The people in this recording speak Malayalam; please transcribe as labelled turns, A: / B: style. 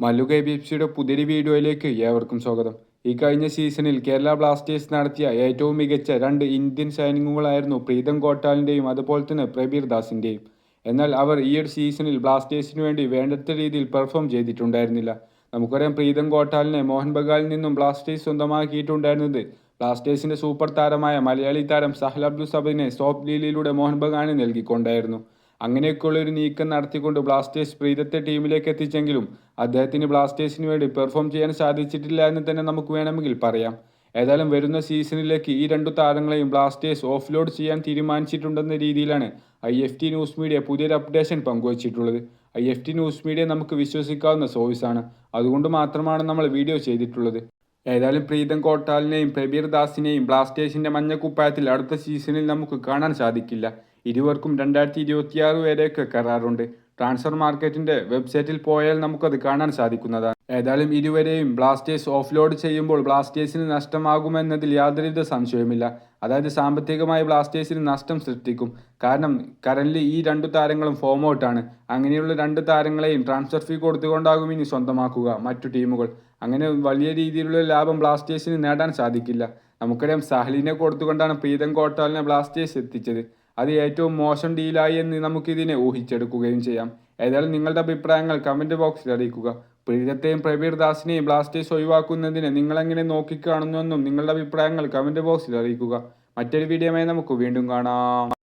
A: മല്ലു കെ ബി എഫ് സിയുടെ പുതിയൊരു വീഡിയോയിലേക്ക് ഏവർക്കും സ്വാഗതം. ഈ കഴിഞ്ഞ സീസണിൽ കേരള ബ്ലാസ്റ്റേഴ്സ് നടത്തിയ ഏറ്റവും മികച്ച രണ്ട് ഇന്ത്യൻ സൈനികങ്ങളായിരുന്നു പ്രീതം കോട്ടാലിന്റെയും അതുപോലെ തന്നെ പ്രബീർ ദാസിന്റെയും എന്നാൽ അവർ ഈ ഒരു സീസണിൽ ബ്ലാസ്റ്റേഴ്സിന് വേണ്ടി വേണ്ടത്ര രീതിയിൽ പെർഫോം ചെയ്തിട്ടുണ്ടായിരുന്നില്ല. നമുക്കറിയാം പ്രീതം കോട്ടാലിനെ മോഹൻ ബഗാലിൽ നിന്നും ബ്ലാസ്റ്റേഴ്സ് സ്വന്തമാക്കിയിട്ടുണ്ടായിരുന്നത് ബ്ലാസ്റ്റേഴ്സിന്റെ സൂപ്പർ താരമായ മലയാളി താരം സഹൽ അബ്ദുൽ സബിനെ സോപ്പ് ലീലയിലൂടെ മോഹൻ ബഗാന് നൽകിക്കൊണ്ടായിരുന്നു. അങ്ങനെയൊക്കെയുള്ള ഒരു നീക്കം നടത്തിക്കൊണ്ട് ബ്ലാസ്റ്റേഴ്സ് പ്രീതത്തെ ടീമിലേക്ക് എത്തിച്ചെങ്കിലും അദ്ദേഹത്തിന് ബ്ലാസ്റ്റേഴ്സിന് വേണ്ടി പെർഫോം ചെയ്യാൻ സാധിച്ചിട്ടില്ല എന്ന് തന്നെ നമുക്ക് വേണമെങ്കിൽ പറയാം. ഏതായാലും വരുന്ന സീസണിലേക്ക് ഈ രണ്ടു താരങ്ങളെയും ബ്ലാസ്റ്റേഴ്സ് ഓഫ് ലോഡ് ചെയ്യാൻ തീരുമാനിച്ചിട്ടുണ്ടെന്ന രീതിയിലാണ് I F T news media പുതിയൊരു updation പങ്കുവച്ചിട്ടുള്ളത്. I F T news media നമുക്ക് വിശ്വസിക്കാവുന്ന സോഴ്സാണ്. അതുകൊണ്ട് മാത്രമാണ് നമ്മൾ വീഡിയോ ചെയ്തിട്ടുള്ളത്. ഏതായാലും പ്രീതം കോട്ടാലിനെയും പ്രബീർ ദാസിനെയും ബ്ലാസ്റ്റേഴ്സിന്റെ മഞ്ഞക്കുപ്പായത്തിൽ അടുത്ത സീസണിൽ നമുക്ക് കാണാൻ സാധിക്കില്ല. ഇരുവർക്കും രണ്ടായിരത്തി ഇരുപത്തിയാറ് വരെയൊക്കെ കരാറുണ്ട്. ട്രാൻസ്ഫർ മാർക്കറ്റിന്റെ വെബ്സൈറ്റിൽ പോയാൽ നമുക്കത് കാണാൻ സാധിക്കുന്നതാണ്. ഏതായാലും ഇരുവരെയും ബ്ലാസ്റ്റേഴ്സ് ഓഫ്ലോഡ് ചെയ്യുമ്പോൾ ബ്ലാസ്റ്റേഴ്സിന് നഷ്ടമാകുമെന്നതിൽ യാതൊരുവിധ സംശയവുമില്ല. അതായത് സാമ്പത്തികമായി ബ്ലാസ്റ്റേഴ്സിന് നഷ്ടം സൃഷ്ടിക്കും. കാരണം കറന്റ് ഈ രണ്ടു താരങ്ങളും ഫോം ഔട്ടാണ്. അങ്ങനെയുള്ള രണ്ട് താരങ്ങളെയും ട്രാൻസ്ഫർ ഫീ കൊടുത്തുകൊണ്ടാകും ഇനി സ്വന്തമാക്കുക മറ്റു ടീമുകൾ. അങ്ങനെ വലിയ രീതിയിലുള്ള ലാഭം ബ്ലാസ്റ്റേഴ്സിന് നേടാൻ സാധിക്കില്ല. നമുക്കറിയാം സഹലിനെ കൊടുത്തുകൊണ്ടാണ് പ്രീതം കോട്ടാലിനെ ബ്ലാസ്റ്റേഴ്സ് എത്തിച്ചത്. അത് ഏറ്റവും മോശം ഡീലായി എന്ന് നമുക്കിതിനെ ഊഹിച്ചെടുക്കുകയും ചെയ്യാം. ഏതായാലും നിങ്ങളുടെ അഭിപ്രായങ്ങൾ കമന്റ് ബോക്സിൽ അറിയിക്കുക. പ്രീതത്തെയും പ്രബീർ ദാസിനെയും ബ്ലാസ്റ്റേഴ്സ് ഒഴിവാക്കുന്നതിന് നിങ്ങളെങ്ങനെ നോക്കിക്കാണുന്നുവെന്നും നിങ്ങളുടെ അഭിപ്രായങ്ങൾ കമന്റ് ബോക്സിൽ അറിയിക്കുക. മറ്റൊരു വീഡിയോയുമായി നമുക്ക് വീണ്ടും കാണാം.